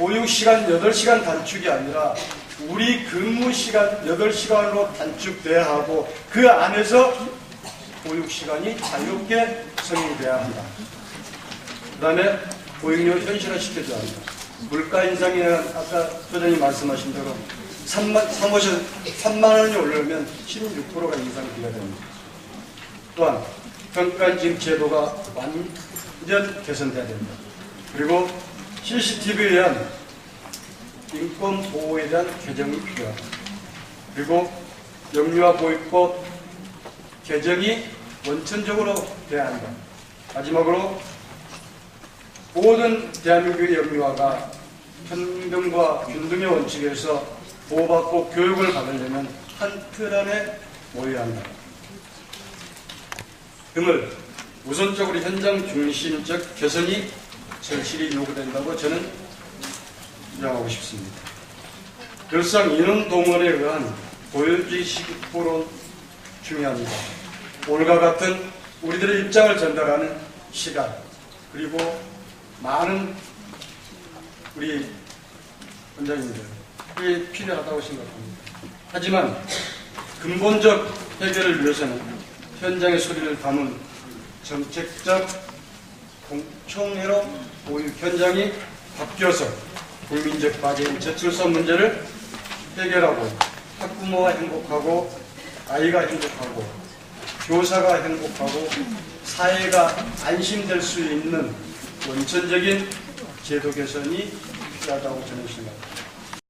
보육시간 8시간 단축이 아니라 우리 근무 시간 8시간으로 단축돼야 하고 그 안에서 보육시간이 자유롭게 성행돼야 한다. 그 다음에 보육료 현실화시켜줘야 한다. 물가 인상에 아까 소장님 말씀하신 대로 3만, 3만, 3만 원이 오르면 16%가 인상이 돼야 됩니다. 또한 평가인증 제도가 완전 개선돼야 됩니다. 그리고 CCTV에 대한 인권 보호에 대한 개정이 필요하다. 그리고 영유아 보육법 개정이 원천적으로 돼야 한다. 마지막으로 모든 대한민국의 영유아가 평등과 균등의 원칙에서 보호받고 교육을 받으려면 한 틀 안에 모여야 한다. 등을 우선적으로 현장 중심적 개선이 절실히 요구된다고 저는 주장하고 싶습니다. 늘상 인원 동원에 의한 고열주의 시기포론 중요합니다. 오늘과 같은 우리들의 입장을 전달하는 시간 그리고 많은 우리 원장님들이 필요하다고 생각합니다. 하지만 근본적 해결을 위해서는 현장의 소리를 담은 정책적 공청회로 보육 현장이 바뀌어서 국민적 과제인 저출산 문제를 해결하고 학부모가 행복하고 아이가 행복하고 교사가 행복하고 사회가 안심될 수 있는 원천적인 제도 개선이 필요하다고 저는 생각합니다.